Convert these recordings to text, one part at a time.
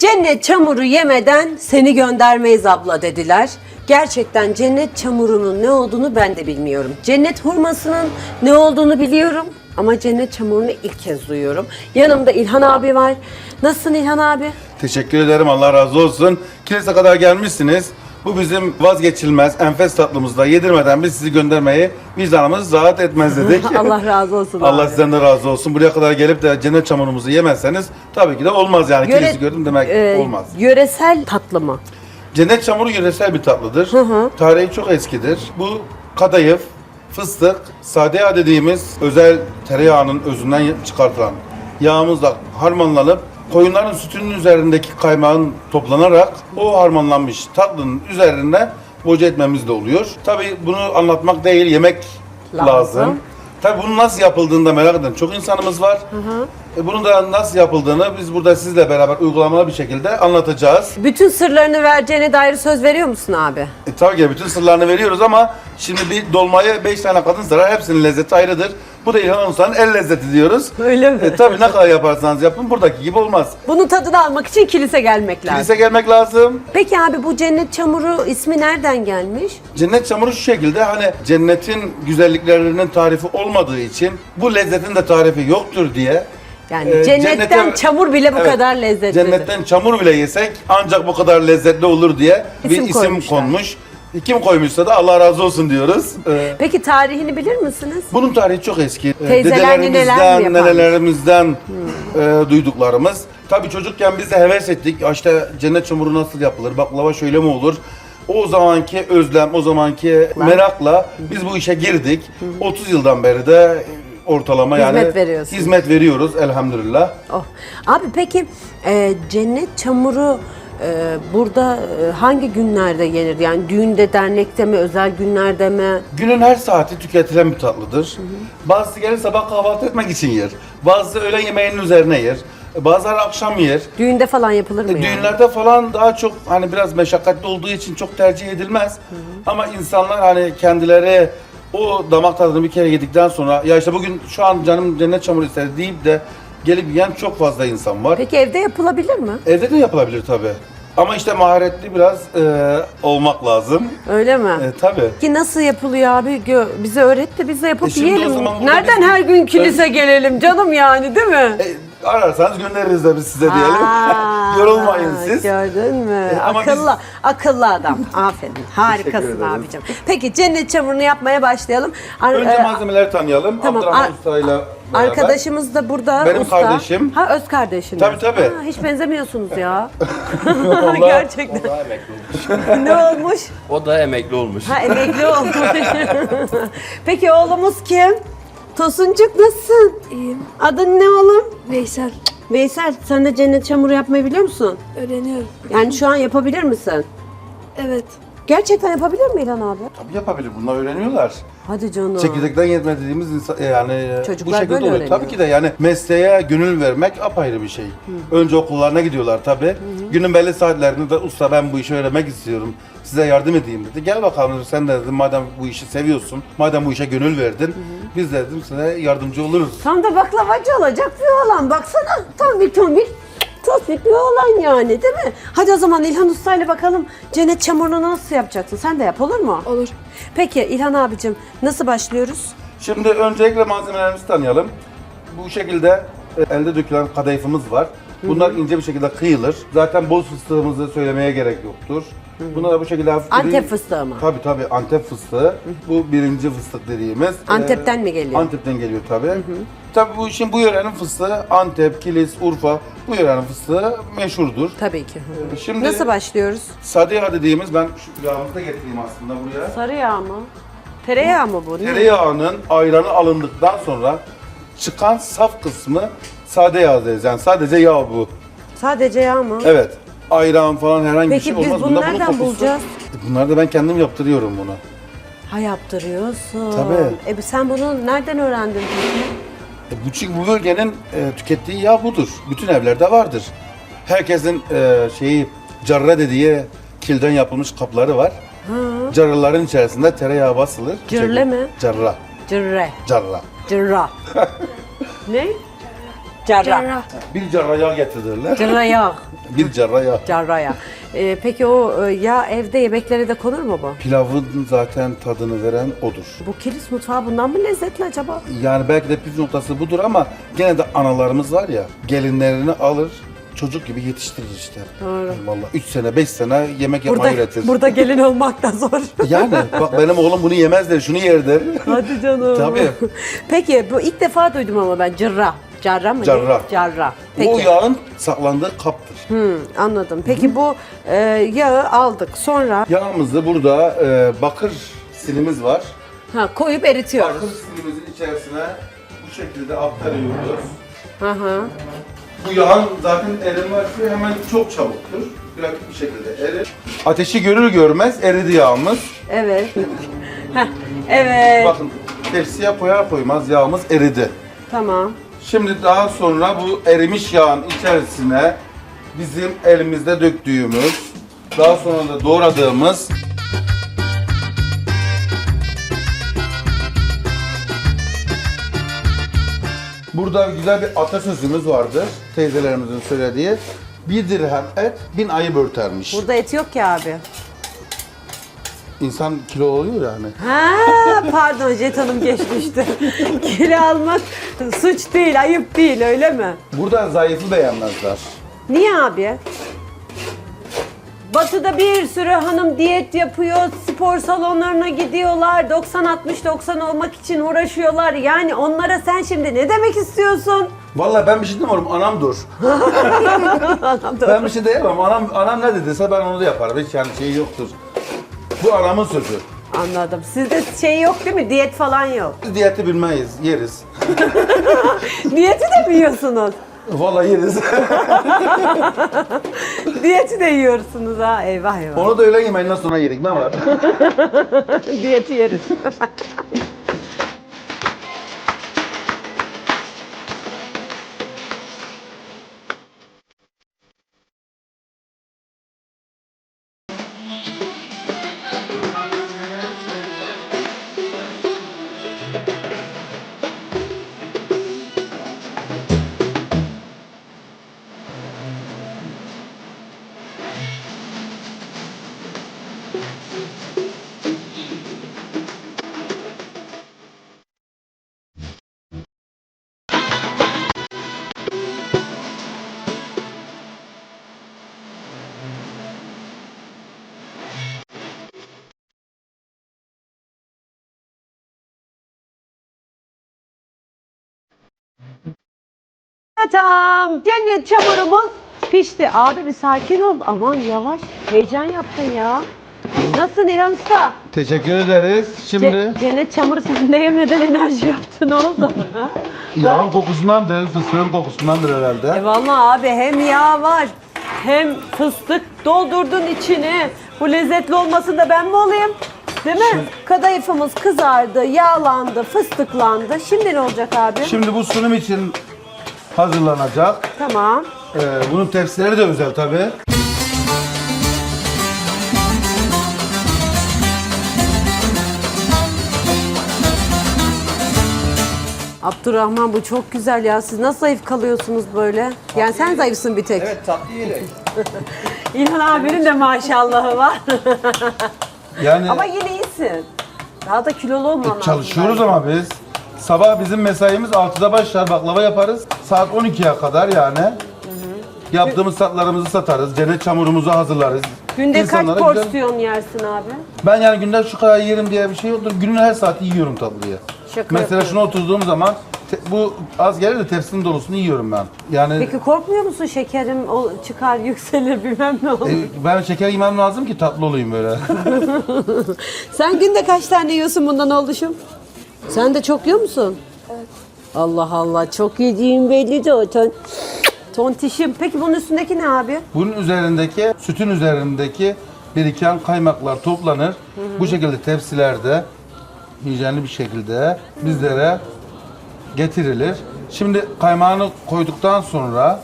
Cennet çamuru yemeden seni göndermeyiz abla dediler. Gerçekten cennet çamurunun ne olduğunu ben de bilmiyorum. Cennet hurmasının ne olduğunu biliyorum ama cennet çamurunu ilk kez duyuyorum. Yanımda İlhan abi var. Nasılsın İlhan abi? Teşekkür ederim Allah razı olsun. Kilise kadar gelmişsiniz. Bu bizim vazgeçilmez enfes tatlımızda yedirmeden biz sizi göndermeyi vicdanımız rahat etmez dedik. Allah razı olsun Allah abi. sizden de razı olsun. Buraya kadar gelip de cennet çamurumuzu yemezseniz tabii ki de olmaz yani. Yöre- Kilisi gördüm demek e, olmaz. Yöresel tatlı mı? Cennet çamuru yöresel bir tatlıdır. hı. Tarihi çok eskidir. Bu kadayıf, fıstık, sade yağ dediğimiz özel tereyağının özünden çıkartılan yağımızla harmanlanıp koyunların sütünün üzerindeki kaymağın toplanarak o harmanlanmış tatlının üzerine boca etmemiz de oluyor. Tabii bunu anlatmak değil, yemek Lazım. lazım. Tabii bunun nasıl yapıldığını da merak eden çok insanımız var. E, bunun da nasıl yapıldığını biz burada sizle beraber uygulamalı bir şekilde anlatacağız. Bütün sırlarını vereceğine dair söz veriyor musun abi? E, tabii ki bütün sırlarını veriyoruz ama şimdi bir dolmayı 5 tane kadın sarar. Hepsinin lezzeti ayrıdır. Bu da İlhan Usta'nın el lezzeti diyoruz. Öyle mi? E, tabii ne kadar yaparsanız yapın buradaki gibi olmaz. Bunun tadını almak için kilise gelmek lazım. Kilise gelmek lazım. Peki abi bu cennet çamuru ismi nereden gelmiş? Cennet çamuru şu şekilde hani cennetin güzelliklerinin tarifi olmadığı için bu lezzetin de tarifi yoktur diye Yani e, cennetten cennete- çamur bile bu Evet, kadar lezzetlidir. Cennetten çamur bile yesek ancak bu kadar lezzetli olur diye bir İsim isim koymuşlar. konmuş. Kim koymuşsa da Allah razı olsun diyoruz. E, Peki tarihini bilir misiniz? Bunun tarihi çok eski. Ee, Teyzeler, neneler mi Dedelerimizden, yaparmış? nenelerimizden e, duyduklarımız. Tabii çocukken biz de heves ettik. Ya işte cennet çamuru nasıl yapılır, baklava şöyle mi olur? O zamanki özlem, o zamanki merakla biz bu işe girdik. 30 yıldan beri de ortalama yani Hizmet veriyorsunuz. hizmet veriyoruz elhamdülillah. Oh. Abi peki e, cennet çamuru burada e, hangi günlerde yenir? Yani düğünde, dernekte mi, özel günlerde mi? Günün her saati tüketilen bir tatlıdır. Bazısı gelir sabah kahvaltı etmek için yer. Bazısı öğlen yemeğinin üzerine yer. Bazıları akşam yer. Düğünde falan yapılır mı yani? Düğünlerde falan daha çok hani biraz meşakkatli olduğu için çok tercih edilmez. Ama insanlar hani kendileri o damak tadını bir kere yedikten sonra ya işte bugün şu an canım cennet çamuru istedi deyip de gelip yiyen çok fazla insan var. Peki evde yapılabilir mi? Evde de yapılabilir tabi. Ama işte maharetli biraz e, olmak lazım. Öyle mi? E, tabi. Ki nasıl yapılıyor abi? Gö- bize öğret de biz de yapıp E şimdi o yiyelim. zaman burada Nereden bizim- her gün kilise gelelim canım yani değil mi? E, ararsanız göndeririz de biz size diyelim. Aa, Yorulmayın siz. Gördün mü? E, ama akıllı, akıllı adam. Aferin. Harikasın abicim. Peki cennet çamurunu yapmaya başlayalım. Ar- Önce e, malzemeleri tanıyalım. Tamam, Abdurrahman Usta'yla beraber. Arkadaşımız da burada Benim usta. kardeşim. Ha öz kardeşiniz. Tabii, tabii. Ha, hiç benzemiyorsunuz ya. Vallahi- Gerçekten. O da emekli olmuş. ne olmuş? O da emekli olmuş. Ha emekli olmuş. Peki oğlumuz kim? Tosuncuk nasılsın? İyiyim. Adın ne oğlum? Veysel. Veysel sen de cennet çamuru yapmayı biliyor musun? Öğreniyorum. Yani şu an yapabilir misin? Evet. Gerçekten yapabilir mi İlhan abi? Tabii yapabilir. Bunlar öğreniyorlar. Hadi canım. Çekirdekten yetme dediğimiz insan, yani Çocuklar bu şekilde böyle oluyor. öğreniyor. Tabii ki de yani mesleğe gönül vermek apayrı bir şey. Önce okullarına gidiyorlar tabii. Günün belli saatlerinde de usta ben bu işi öğrenmek istiyorum. Size yardım edeyim dedi. Gel bakalım sen de dedim madem bu işi seviyorsun, madem bu işe gönül verdin, biz de dedim size yardımcı oluruz. Tam da baklavacı olacak bir oğlan. Baksana tombik tombik. Tospik bir oğlan yani değil mi? Hadi o zaman İlhan Usta ile bakalım cennet çamurunu nasıl yapacaksın? Sen de yap olur mu? Olur. Peki İlhan abicim nasıl başlıyoruz? Şimdi öncelikle malzemelerimizi tanıyalım. Bu şekilde e, elde dökülen kadayıfımız var. Bunlar ince bir şekilde kıyılır. Zaten bol fıstığımızı söylemeye gerek yoktur. Bunlar da bu şekilde hafif Antep iri- fıstığı mı? Tabii tabii Antep fıstığı. Bu birinci fıstık dediğimiz. Antep'ten Ee, mi geliyor? Antep'ten geliyor tabii. Tabii bu işin bu yörenin fıstığı Antep, Kilis, Urfa bu yörenin fıstığı meşhurdur. Tabii ki. Ee, Şimdi Nasıl başlıyoruz? sade yağ dediğimiz ben şu yağımızı da getireyim aslında buraya. Sarı yağ mı? Tereyağı mı bu? Ne? Tereyağının ayranı alındıktan sonra çıkan saf kısmı sade yağ deriz. Yani sadece yağ bu. Sadece yağ mı? Evet. Ayran falan herhangi bir Peki şey biz olmaz. bunu Bunda nereden bunun kokusu- bulacağız? Bunları da ben kendim yaptırıyorum bunu. Ha yaptırıyorsun. Tabii. E sen bunu nereden öğrendin peki? E, bu çünkü bu bölgenin e, tükettiği yağ budur. Bütün evlerde vardır. Herkesin e, şeyi carra dediği kilden yapılmış kapları var. Carraların içerisinde tereyağı basılır. Cırle mi? Carra. Cırre. Carra. Cırra. ne? Cerrah. Bir carra yağ getirdiler. Cerrah yağ. Bir. Cerrah yağ. Ee, peki o e, yağ evde yemeklere de konur mu bu? Pilavın zaten tadını veren odur. Bu kilis mutfağı bundan mı lezzetli acaba? Yani belki de püf noktası budur ama gene de analarımız var ya gelinlerini alır çocuk gibi yetiştirir işte. Doğru. Vallahi 3 sene 5 sene yemek Burada, yapmayı öğretir. burada gelin olmak da zor. Yani bak benim oğlum bunu yemez der şunu yer der. Hadi canım. Tabii. Peki bu ilk defa duydum ama ben cerrah. Cerrah mı? ne? Cerrah. Cerrah. O Peki. yağın saklandığı kaptır. Hmm, anladım. Peki bu e, yağı aldık. Sonra Yağımızda burada e, bakır silimiz var. ha koyup eritiyoruz. Bakır silimizin içerisine bu şekilde aktarıyoruz. Hı hı. Bu yağın zaten erimesi hemen çok çabuktur. Pratik bir şekilde erir. Ateşi görür görmez eridi yağımız. Evet. Heh, evet. Bakın tepsiye koyar koymaz yağımız eridi. Tamam. Şimdi daha sonra bu erimiş yağın içerisine bizim elimizde döktüğümüz, daha sonra da doğradığımız Burada güzel bir atasözümüz vardır. Teyzelerimizin söylediği. Bir dirhem et bin ayı örtermiş. Burada et yok ki abi. İnsan kilo oluyor yani. Ha pardon jetonum geçmişti. Kilo almak suç değil, ayıp değil öyle mi? Burada zayıfı beğenmezler. Niye abi? Batı'da bir sürü hanım diyet yapıyor, spor salonlarına gidiyorlar, 90-60-90 olmak için uğraşıyorlar. Yani onlara sen şimdi ne demek istiyorsun? Vallahi ben bir şey demiyorum, anam dur. ben bir şey diyemem, anam, anam ne dediyse ben onu da yaparım, hiç yani şey yoktur. Bu anamın sözü. Anladım. Sizde şey yok değil mi? Diyet falan yok. Biz diyeti bilmeyiz, yeriz. Diyeti de mi yiyorsunuz? Vallahi yeriz. Diyeti de yiyorsunuz ha. Eyvah eyvah. onu da öğlen yemeğinden sonra yedik, ne var? Diyeti yeriz. Tamam. Cennet çamurumuz pişti. Abi bir sakin ol. Aman yavaş. Heyecan yaptın ya. Nasılsın İlhan Usta? Teşekkür ederiz. Şimdi Ce- cennet çamuru sizin de yemeden enerji yaptı. Ne oldu? yağın kokusundandır, fıstığın kokusundandır herhalde. e vallahi abi hem yağ var hem fıstık doldurdun içine. Bu lezzetli olmasın da ben mi olayım? Değil mi? Kadayıfımız kızardı, yağlandı, fıstıklandı. Şimdi ne olacak abi? Şimdi bu sunum için hazırlanacak. Tamam. Ee, bunun tepsileri de özel tabii. Abdurrahman bu çok güzel ya. Siz nasıl zayıf kalıyorsunuz böyle? Yani sen zayıfsın bir tek. Evet tatlı yelek. İlhan abinin de maşallahı var. Yani ama yine iyisin. Daha da kilolu olman lazım. çalışıyoruz ama biz. Sabah bizim mesaimiz 6'da başlar baklava yaparız. Saat 12'ye kadar yani. Yaptığımız tatlarımızı satarız. Cennet çamurumuzu hazırlarız. Günde İnsanlara kaç güzel- porsiyon yersin abi? Ben yani günde şu kadar yerim diye bir şey yoktur. Günün her saati yiyorum tatlıyı. Şaka Mesela yapıyorum. şuna oturduğum zaman te- bu az gelir de tepsinin dolusunu yiyorum ben. Yani Peki korkmuyor musun şekerim o çıkar yükselir bilmem ne olur. e, ben şeker yemem lazım ki tatlı olayım böyle. Sen günde kaç tane yiyorsun bundan oluşum? Sen de çok yiyor musun? Evet. Allah Allah çok yediğin belli zaten. Tontişim. Peki bunun üstündeki ne abi? Bunun üzerindeki, sütün üzerindeki biriken kaymaklar toplanır. Bu şekilde tepsilerde hijyenli bir şekilde bizlere getirilir. Şimdi kaymağını koyduktan sonra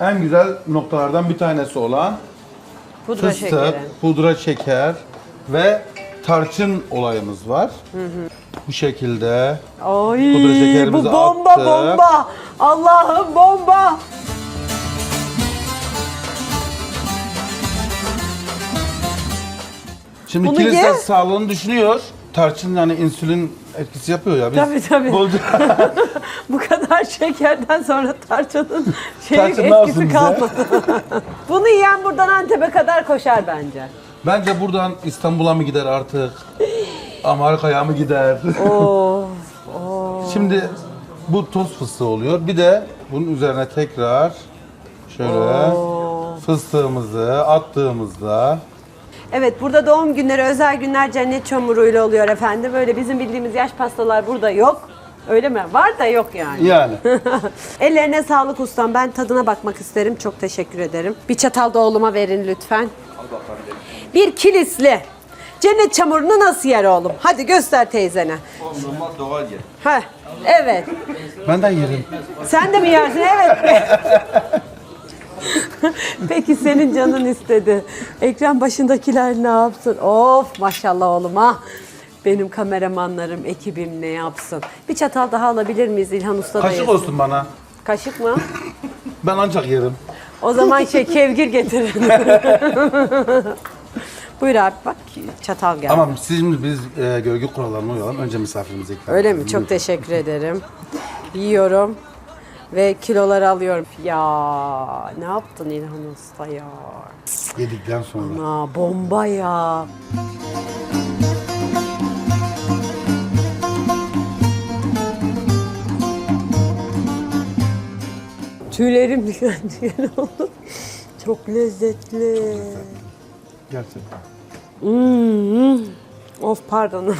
en güzel noktalardan bir tanesi olan Pudra fıstık, şekeri. pudra şeker ve tarçın olayımız var. Bu şekilde. Ay Pudra şekerimizi bu bomba attık. bomba. Allah'ım bomba. Şimdi Bunu kilis ye. sağlığını düşünüyor. Tarçın yani insülin etkisi yapıyor ya. Biz Tabii, tabii. bolca- Bu kadar şekerden sonra tarçının şey Tarçın etkisi kalmadı. Bunu yiyen buradan Antep'e kadar koşar bence. Bence buradan İstanbul'a mı gider artık? Amerika'ya mı gider? Şimdi bu toz fıstığı oluyor. Bir de bunun üzerine tekrar şöyle fıstığımızı attığımızda Evet burada doğum günleri, özel günler cennet çamuruyla oluyor efendim. Böyle bizim bildiğimiz yaş pastalar burada yok. Öyle mi? Var da yok yani. yani Ellerine sağlık ustam. Ben tadına bakmak isterim. Çok teşekkür ederim. Bir çatal da oğluma verin lütfen. Bir kilisli. Cennet çamurunu nasıl yer oğlum? Hadi göster teyzene. Normal doğal yer. Ha, evet. ben de yerim. Sen de mi yersin? Evet. Peki senin canın istedi. Ekran başındakiler ne yapsın? Of maşallah oğluma. Benim kameramanlarım, ekibim ne yapsın? Bir çatal daha alabilir miyiz İlhan Usta da Kaşık yesin. olsun bana. Kaşık mı? Ben ancak yerim. O zaman şey kevgir getirin. Buyur abi bak çatal geldi. Ama şimdi biz e, gölge kurallarına uyalım. Önce misafirimize ikram Öyle edelim. mi? Çok teşekkür ederim. Yiyorum ve kiloları alıyorum. Ya ne yaptın İlhan Usta ya? Yedikten sonra. Aa, bomba ya. Tüylerim diken diken oldu. Çok lezzetli. Gerçekten. Hmm. Of pardon abi.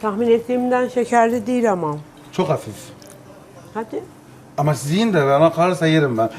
Tahmin ettiğimden şekerli değil ama. Çok hafif. Hadi. Ama siz yiyin de bana kalırsa yerim ben.